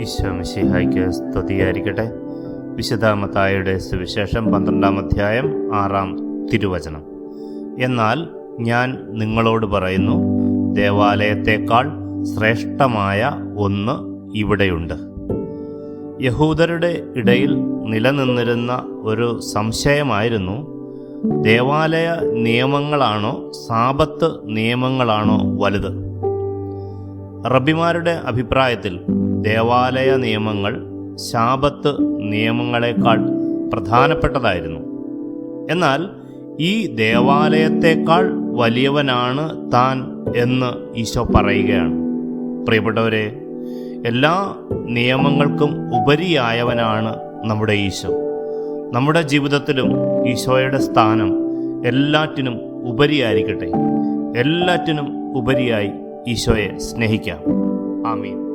ഈശോമിശിഹായ്ക്ക് സ്തുതിയായിരിക്കട്ടെ. വിശദാമത്തായുടെ സുവിശേഷം പന്ത്രണ്ടാം അധ്യായം ആറാം തിരുവചനം. എന്നാൽ ഞാൻ നിങ്ങളോട് പറയുന്നു ദേവാലയത്തേക്കാൾ ശ്രേഷ്ഠമായ ഒന്ന് ഇവിടെയുണ്ട്. യഹൂദരുടെ ഇടയിൽ നിലനിന്നിരുന്ന ഒരു സംശയമായിരുന്നു ദേവാലയ നിയമങ്ങളാണോ സാപത്ത് നിയമങ്ങളാണോ വലുത്? റബ്ബിമാരുടെ അഭിപ്രായത്തിൽ ദേവാലയ നിയമങ്ങൾ ശാപത്ത് നിയമങ്ങളെക്കാൾ പ്രധാനപ്പെട്ടതായിരുന്നു. എന്നാൽ ഈ ദേവാലയത്തെക്കാൾ വലിയവനാണ് താൻ എന്ന് ഈശോ പറയുകയാണ്. പ്രിയപ്പെട്ടവരെ എല്ലാ നിയമങ്ങൾക്കും ഉപരിയായവനാണ് നമ്മുടെ ഈശോ. നമ്മുടെ ജീവിതത്തിലും ഈശോയുടെ സ്ഥാനം എല്ലാറ്റിനും ഉപരിയായിരിക്കട്ടെ. എല്ലാറ്റിനും ഉപരിയായി ഈശോയെ സ്നേഹിക്കാം. ആമീൻ.